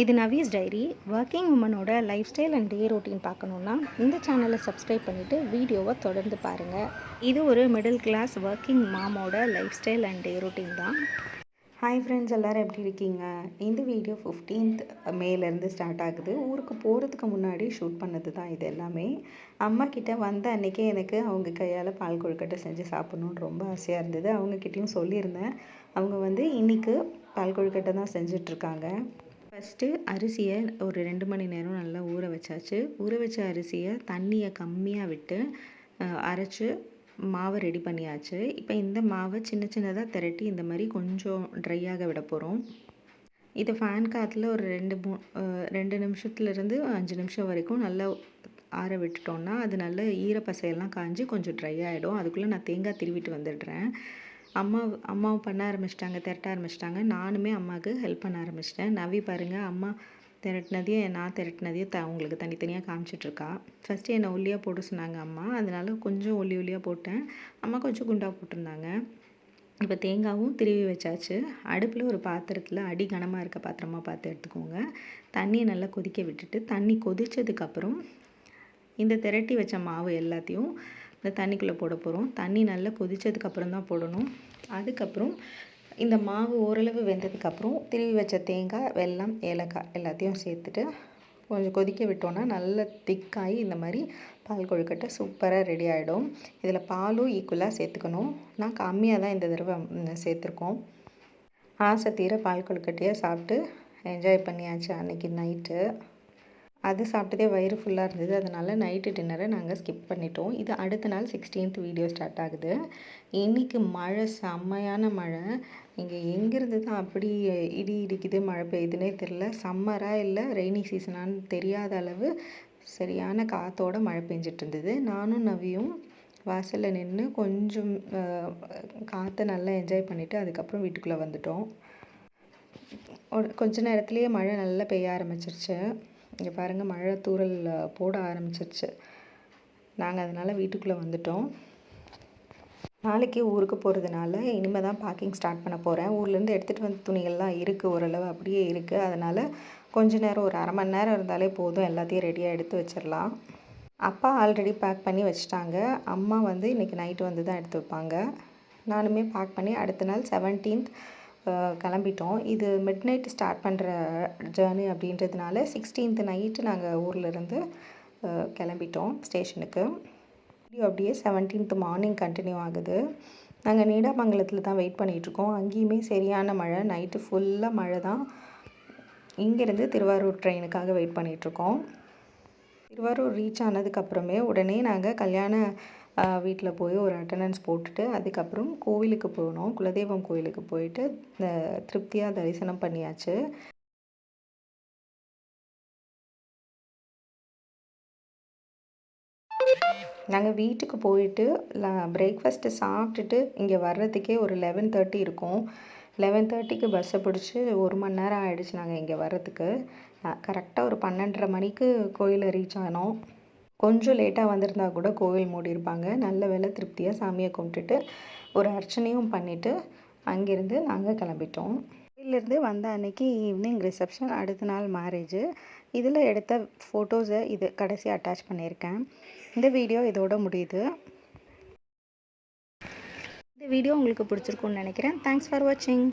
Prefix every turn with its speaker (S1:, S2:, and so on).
S1: இது Nawaz diary. Working உமனோட life style and day routine பார்க்கணுன்னா இந்த சேனலை சப்ஸ்கிரைப் பண்ணிவிட்டு வீடியோவை தொடர்ந்து பாருங்கள் இது ஒரு middle class working மாமோட life style and day routine தான். ஹாய் ஃப்ரெண்ட்ஸ் எல்லோரும் எப்படி இருக்கீங்க? இந்த வீடியோ ஃபிஃப்டீன்த் மேலேருந்து ஸ்டார்ட் ஆகுது. ஊருக்கு போகிறதுக்கு முன்னாடி ஷூட் பண்ணது தான் இது எல்லாமே. அம்மா கிட்ட வந்த அன்றைக்கே எனக்கு அவங்க கையால் பால் கொழுக்கட்டை செஞ்சு சாப்பிட்ணுன்னு ரொம்ப ஆசையாக இருந்தது. அவங்கக்கிட்டேயும் சொல்லியிருந்தேன். அவங்க வந்து இன்றைக்கு பால் கொழுக்கட்டை தான் செஞ்சிட்ருக்காங்க ஃபஸ்ட்டு அரிசியை ஒரு ரெண்டு மணி நேரம் நல்லா ஊற வச்சாச்சு. ஊற வச்ச அரிசியை தண்ணியை கம்மியாக விட்டு அரைச்சி மாவை ரெடி பண்ணியாச்சு. இப்போ இந்த மாவை சின்ன சின்னதாக திரட்டி இந்த மாதிரி கொஞ்சம் ட்ரையாக விட போகிறோம் இதை ஃபேன் காற்றுல ஒரு ரெண்டு மூ ரெண்டு நிமிஷத்துலேருந்து அஞ்சு நிமிஷம் வரைக்கும் நல்லா ஆற விட்டுட்டோன்னா அது நல்ல ஈரப்பசையெல்லாம் காஞ்சி கொஞ்சம் ட்ரை ஆகிடும் அதுக்குள்ளே நான் தேங்காய் திருவிட்டு வந்துடுறேன். அம்மா அம்மாவும் பண்ண ஆரம்பிச்சிட்டாங்க திரட்ட ஆரம்பிச்சிட்டாங்க. நானுமே அம்மாவுக்கு ஹெல்ப் பண்ண ஆரம்பிச்சிட்டேன். நவி பாருங்கள் அம்மா திரட்டினதையும் நான் திரட்டினதையும் த அவங்களுக்கு தனித்தனியாக காமிச்சிட்ருக்கா. ஃபஸ்ட்டு என்னை ஒல்லியாக போட்டு சொன்னாங்க அம்மா. அதனால் கொஞ்சம் ஒல்லி ஒல்லியாக போட்டேன். அம்மா கொஞ்சம் குண்டாக போட்டிருந்தாங்க. இப்போ தேங்காவும் திருவி வச்சாச்சு. அடுப்பில் ஒரு பாத்திரத்தில் அடி கனமாக இருக்க பாத்திரமாக பார்த்து எடுத்துக்கோங்க. தண்ணியை நல்லா கொதிக்க விட்டுட்டு தண்ணி கொதித்ததுக்கப்புறம் இந்த திரட்டி வச்ச மாவு எல்லாத்தையும் இந்த தண்ணிக்குள்ளே போட போகிறோம் தண்ணி நல்லா கொதித்ததுக்கப்புறம் தான் போடணும். அதுக்கப்புறம் இந்த மாவு ஓரளவு வெந்ததுக்கப்புறம் திருவி வச்ச தேங்காய் வெல்லம் ஏலக்காய் எல்லாத்தையும் சேர்த்துட்டு கொஞ்சம் கொதிக்க விட்டோன்னா நல்லா திக்காகி இந்த மாதிரி பால் கொழுக்கட்டை சூப்பராக ரெடி ஆகிடும் இதில் பாலும் ஈக்குவலாக சேர்த்துக்கணும். நான் கம்மியாக தான் இந்த தடவை சேர்த்துருக்கோம். ஆசை தீர பால் கொழுக்கட்டையை சாப்பிட்டு என்ஜாய் பண்ணியாச்சு அன்றைக்கி நைட்டு அது சாப்பிட்டதே வயிறு ஃபுல்லாக இருந்தது. அதனால் நைட்டு டின்னரை நாங்கள் ஸ்கிப் பண்ணிட்டோம். இது அடுத்த நாள் சிக்ஸ்டீன்த் வீடியோ ஸ்டார்ட் ஆகுது. இன்றைக்கி மழை செம்மையான மழை. இங்கே எங்கேருந்து தான் அப்படி இடி இடிக்குது மழை பெய்யுதுன்னே தெரில சம்மராக இல்லை ரெய்னி சீசனான்னு தெரியாத அளவு சரியான காற்றோட மழை பெஞ்சிட்டு இருந்தது. நானும் நவியும் வாசலில் நின்று கொஞ்சம் காற்றை நல்லா என்ஜாய் பண்ணிவிட்டு அதுக்கப்புறம் வீட்டுக்குள்ளே வந்துட்டோம். கொஞ்ச நேரத்துலேயே மழை நல்லா பெய்ய ஆரம்பிச்சிருச்சு. இங்கே பாருங்கள் மழை தூரல் போட ஆரம்பிச்சிருச்சு. நாங்கள் அதனால் வீட்டுக்குள்ளே வந்துட்டோம். நாளைக்கு ஊருக்கு போகிறதுனால இனிமேல் தான் பேக்கிங் ஸ்டார்ட் பண்ண போகிறேன் ஊர்லேருந்து எடுத்துகிட்டு வந்த துணிகள்லாம் இருக்குது ஓரளவு அப்படியே இருக்குது அதனால் கொஞ்ச நேரம் ஒரு அரை மணி நேரம் இருந்தாலே போதும். எல்லாத்தையும் ரெடியாக எடுத்து வச்சிடலாம். அப்பா ஆல்ரெடி பேக் பண்ணி வச்சுட்டாங்க. அம்மா வந்து இன்றைக்கி நைட்டு வந்து தான் எடுத்து வைப்பாங்க. நானுமே பேக் பண்ணி அடுத்த நாள் செவன்டீன்த் கிளம்பிட்டோம். இது மிட் நைட் ஸ்டார்ட் பண்ணுற ஜேர்னி அப்படின்றதுனால சிக்ஸ்டீன்த் நைட்டு நாங்கள் ஊர்லேருந்து கிளம்பிட்டோம் ஸ்டேஷனுக்கு வீடியோ அப்படியே செவன்டீன்த் மார்னிங் கண்டினியூ ஆகுது. நாங்கள் நீடாமங்கலத்தில் தான் வெயிட் பண்ணிகிட்ருக்கோம் அங்கேயுமே சரியான மழை. நைட்டு ஃபுல்லாக மழை தான். இங்கேருந்து திருவாரூர் ட்ரெயினுக்காக வெயிட் பண்ணிகிட்ருக்கோம் திருவாரூர் ரீச் ஆனதுக்கப்புறமே உடனே நாங்கள் கல்யாண வீட்டில் போய் ஒரு அட்டண்டன்ஸ் போட்டுட்டு அதுக்கப்புறம் கோவிலுக்கு போனோம். குலதெய்வம் கோவிலுக்கு போயிட்டு திருப்தியாக தரிசனம் பண்ணியாச்சு. நாங்கள் வீட்டுக்கு போயிட்டு பிரேக்ஃபாஸ்ட்டு சாப்பிட்டுட்டு இங்கே வர்றதுக்கே ஒரு லெவன் தேர்ட்டி இருக்கும். லெவன் தேர்ட்டிக்கு பஸ்ஸை பிடிச்சி ஒரு மணி நேரம் ஆகிடுச்சு நாங்கள் இங்கே வர்றதுக்கு. கரெக்டாக ஒரு பன்னெண்டரை மணிக்கு கோயிலை ரீச் ஆனோம். கொஞ்சம் லேட்டாக வந்திருந்தா கூட கோவில் மூடியிருப்பாங்க. நல்ல வேலை திருப்தியாக சாமியை கும்பிட்டுட்டு ஒரு அர்ச்சனையும் பண்ணிவிட்டு அங்கேருந்து நாங்கள் கிளம்பிட்டோம். கோயிலேருந்து வந்த அன்னைக்கு ஈவினிங் ரிசப்ஷன் அடுத்த நாள் மேரேஜு இதில் எடுத்த ஃபோட்டோஸை இது கடைசி அட்டாச் பண்ணியிருக்கேன். இந்த வீடியோ இதோட முடியுது. இந்த வீடியோ உங்களுக்கு பிடிச்சிருக்குன்னு நினைக்கிறேன். தேங்க்ஸ் ஃபார் வாட்சிங்